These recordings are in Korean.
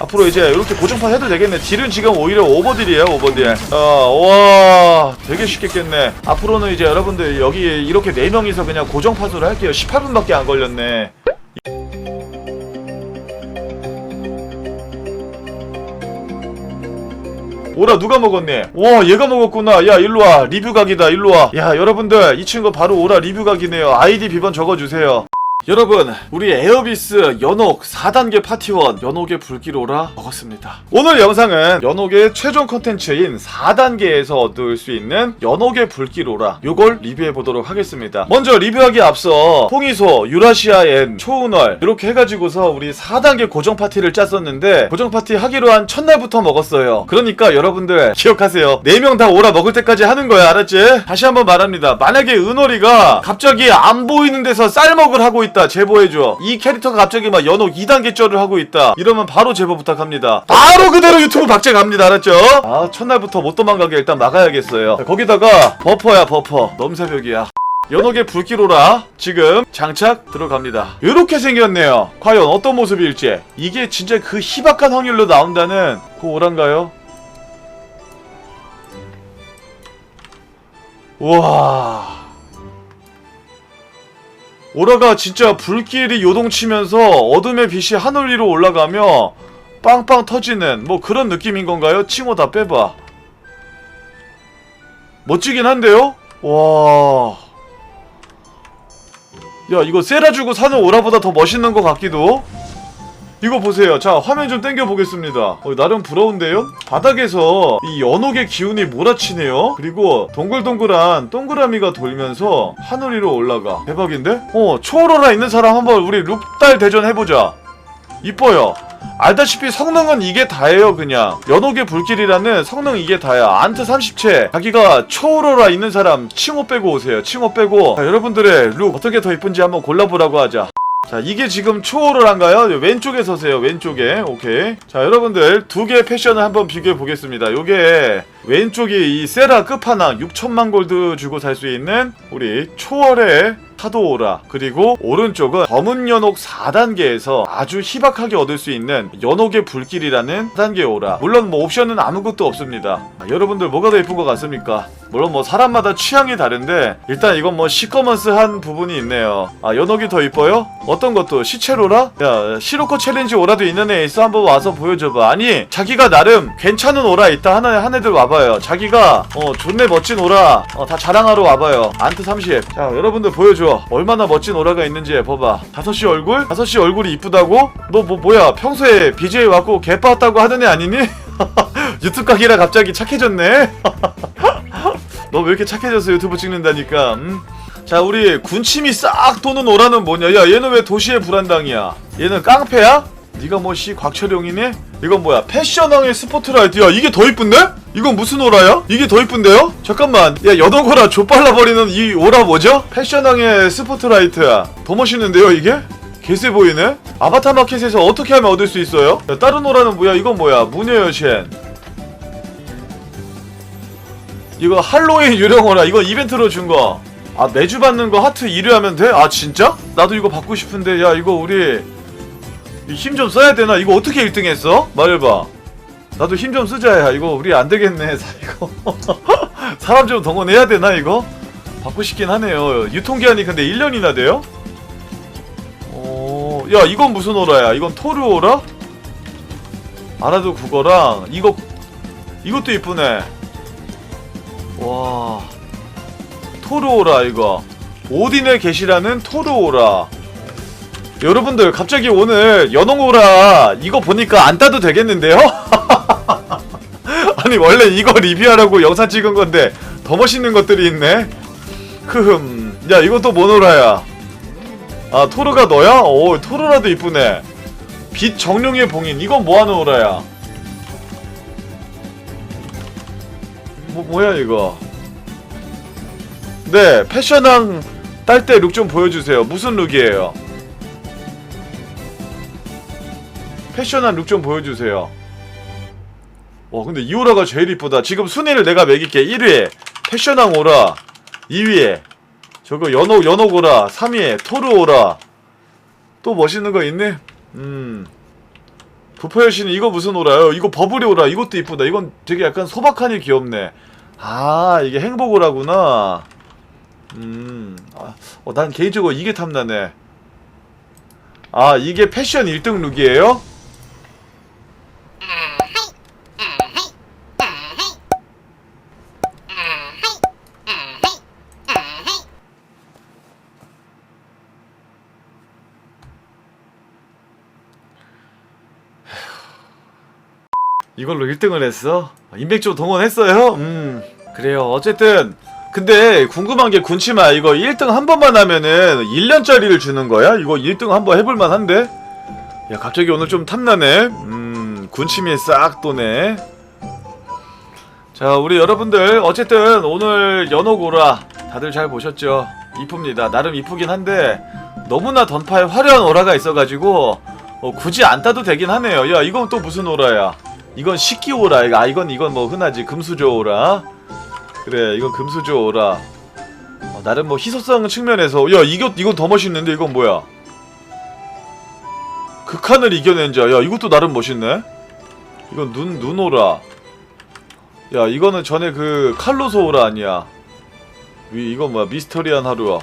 앞으로 이제 이렇게 고정판 해도 되겠네. 딜은 지금 오히려 오버딜이에요 오버딜. 어와 되게 쉽게 깼네. 앞으로는 이제 여러분들 여기 이렇게 4명이서 그냥 고정판으로 할게요. 18분밖에 안 걸렸네. 오라 누가 먹었니? 와 얘가 먹었구나. 야 일로와. 리뷰 각이다. 일로와. 야 여러분들 이 친구 바로 오라 리뷰 각이네요. 아이디 비번 적어주세요 여러분 우리 에어비스 연옥 4단계 파티원 연옥의 불길오라 먹었습니다. 오늘 영상은 연옥의 최종 컨텐츠인 4단계에서 얻을 수 있는 연옥의 불길오라 요걸 리뷰해보도록 하겠습니다. 먼저 리뷰하기 앞서 홍이소 유라시아엔 초은월 이렇게 해가지고서 우리 4단계 고정 파티를 짰었는데 고정 파티 하기로 한 첫날부터 먹었어요. 그러니까 여러분들 기억하세요. 4명 다 오라 먹을 때까지 하는 거야 알았지? 다시 한번 말합니다. 만약에 은월이가 갑자기 안 보이는 데서 쌀먹을 하고 있다 제보해줘. 이 캐릭터가 갑자기 막 연옥 2단계 쩔을 하고 있다. 이러면 바로 제보 부탁합니다. 바로 그대로 유튜브 박제 갑니다. 알았죠? 아 첫날부터 못 도망가게 일단 막아야겠어요. 자, 거기다가 버퍼야 버퍼. 넘새벽이야. 연옥의 불길오라 지금 장착 들어갑니다. 이렇게 생겼네요. 과연 어떤 모습일지. 이게 진짜 그 희박한 확률로 나온다는 그 오란가요? 우와 오라가 진짜 불길이 요동치면서 어둠의 빛이 하늘 위로 올라가며 빵빵 터지는 뭐 그런 느낌인 건가요? 칭호 다 빼봐. 멋지긴 한데요? 와. 야, 이거 세라 주고 사는 오라보다 더 멋있는 것 같기도. 이거 보세요. 자, 화면 좀 당겨 보겠습니다. 어, 나름 부러운데요? 바닥에서 이 연옥의 기운이 몰아치네요. 그리고 동글동글한 동그라미가 돌면서 하늘 위로 올라가. 대박인데? 어, 초오로라 있는 사람 한번 우리 룩달 대전 해보자. 이뻐요. 알다시피 성능은 이게 다예요 그냥 연옥의 불길이라는 성능 이게 다야 안트 30채 자기가 초오로라 있는 사람 칭호 빼고 오세요 칭호 빼고 자, 여러분들의 룩 어떻게 더 이쁜지 한번 골라보라고 하자 자 이게 지금 초오로란가요? 왼쪽에 서세요 왼쪽에. 오케이. 자 여러분들 두 개의 패션을 한번 비교해 보겠습니다. 요게 왼쪽이 이 세라 끝판왕 6천만 골드 주고 살 수 있는 우리 초월의 사도오라 그리고 오른쪽은 검은 연옥 4단계에서 아주 희박하게 얻을 수 있는 연옥의 불길이라는 4단계 오라. 물론 뭐 옵션은 아무것도 없습니다. 아, 여러분들 뭐가 더 예쁜 것 같습니까? 물론 뭐 사람마다 취향이 다른데 일단 이건 뭐 시커먼스한 부분이 있네요. 아 연옥이 더 이뻐요? 어떤 것도? 시체로라? 야 시로코 챌린지 오라도 있는 애 있어 한번 와서 보여줘봐. 아니 자기가 나름 괜찮은 오라 있다 하나 한 애들 와봐요. 자기가 어 존내 멋진 오라 어, 다 자랑하러 와봐요. 안트 30자 여러분들 보여줘 얼마나 멋진 오라가 있는지 봐봐 5시 얼굴? 5시 얼굴이 이쁘다고? 너 뭐 뭐야 평소에 BJ 왔고 개빠왔다고 하던 애 아니니? 유튜브 각이라 갑자기 착해졌네 너 왜 이렇게 착해졌어 유튜브 찍는다니까 음? 자 우리 군침이 싹 도는 오라는 뭐냐 야 얘는 왜 도시의 불안당이야 얘는 깡패야? 네가 뭐 씨 곽철용이니? 이건 뭐야 패션왕의 스포트라이트 야 이게 더 이쁜데? 이건 무슨 오라야? 이게 더 이쁜데요? 잠깐만 야 여동오라 좆발라버리는 이 오라 뭐죠? 패션왕의 스포트라이트야 더 멋있는데요 이게? 개쎄 보이네? 아바타 마켓에서 어떻게 하면 얻을 수 있어요? 야 다른 오라는 뭐야 이건 뭐야 무녀 여신 이거 할로윈 유령오라 이거 이벤트로 준 거. 아 매주 받는 거 하트 1위 하면 돼? 아 진짜? 나도 이거 받고 싶은데 야 이거 우리 힘 좀 써야 되나? 이거 어떻게 1등 했어? 말해봐. 나도 힘 좀 쓰자 야 이거 우리 안 되겠네 사 이거 사람 좀 동원해야 되나 이거? 받고 싶긴 하네요. 유통기한이 근데 1년이나 돼요? 어, 야 이건 무슨 오라야? 이건 토르 오라? 알아도 국어랑 이거 이것도 이쁘네. 와 토르 오라 이거 오딘의 계시라는 토르 오라 여러분들 갑자기 오늘 연홍오라 이거 보니까 안 따도 되겠는데요? 아니 원래 이거 리뷰하라고 영상 찍은 건데 더 멋있는 것들이 있네. 흐흠. 야 이것도 모노라야. 아 토르가 너야? 오 토르라도 이쁘네. 빛 정령의 봉인. 이건 뭐하는 오라야? 뭐, 뭐야 이거? 네 패션왕 딸 때 룩 좀 보여주세요. 무슨 룩이에요? 패션한 룩 좀 보여주세요 와 근데 이 오라가 제일 이쁘다 지금 순위를 내가 매길게 1위에 패션왕 오라 2위에 저거 연옥 연옥 오라 3위에 토르 오라 또 멋있는 거 있네 음 부퍼 여신이 이거 무슨 오라요? 이거 버블이 오라. 이것도 이쁘다. 이건 되게 약간 소박하니 귀엽네. 아 이게 행복 오라구나. 음, 아, 어, 난 개인적으로 이게 탐나네. 아 이게 패션 1등 룩이에요? 이걸로 1등을 했어? 인맥조 동원했어요? 음 그래요 어쨌든 근데 궁금한 게 군치마 이거 1등 한 번만 하면은 1년짜리를 주는 거야? 이거 1등 한 번 해볼만 한데? 야 갑자기 오늘 좀 탐나네 음 군침이 싹 도네 자 우리 여러분들 어쨌든 오늘 연옥오라 다들 잘 보셨죠? 이쁩니다 나름 이쁘긴 한데 너무나 던파에 화려한 오라가 있어가지고 어, 굳이 안 따도 되긴 하네요 야 이건 또 무슨 오라야 이건 식기 오라 아 이건 이건 뭐 흔하지 금수저 오라 그래 이건 금수저 오라 어, 나름 뭐 희소성 측면에서 야 이거 이건 더 멋있는데 이건 뭐야 극한을 이겨낸 자. 야, 이것도 나름 멋있네. 이건 눈, 눈오라. 야, 이거는 전에 그 칼로소 오라 아니야. 위, 이건 뭐야? 미스터리한 하루야.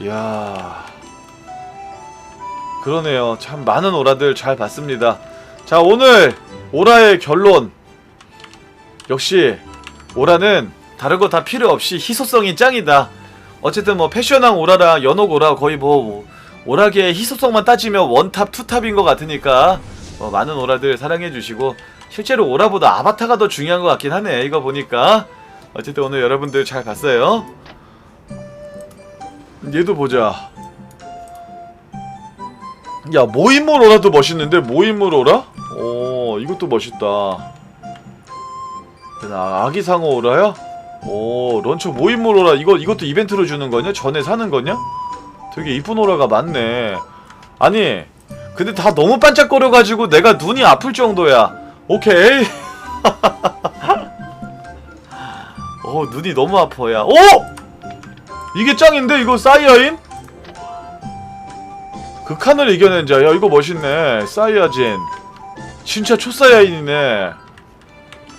이야. 그러네요. 참 많은 오라들 잘 봤습니다. 자, 오늘 오라의 결론. 역시 오라는 다른 거 다 필요 없이 희소성이 짱이다. 어쨌든 뭐 패션왕 오라랑 연옥 오라 거의 뭐 오락의 희소성만 따지면 원탑 투탑인 것 같으니까 어, 많은 오라들 사랑해주시고 실제로 오라보다 아바타가 더 중요한 것 같긴 하네 이거 보니까 어쨌든 오늘 여러분들 잘 봤어요 얘도 보자 야 모인물 오라도 멋있는데 오라? 오 이것도 멋있다 나 아기 상어 오라야? 오 런처 모인물 오라 이거 이것도 이벤트로 주는 거냐? 전에 사는 거냐? 되게 이쁜 오라가 많네. 아니, 근데 다 너무 반짝거려가지고 내가 눈이 아플 정도야. 오케이. 어, 눈이 너무 아파야. 오! 이게 짱인데? 이거 사이아인? 극한을 이겨낸 자. 야, 이거 멋있네. 사이아진. 진짜 초사이아인이네.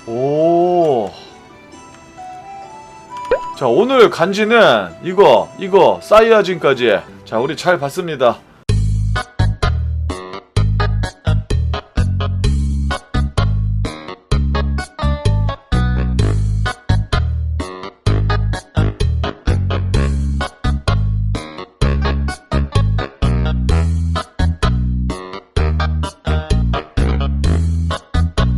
오. 자 오늘 간지는 이거 이거 사이아진까지 자 우리 잘 봤습니다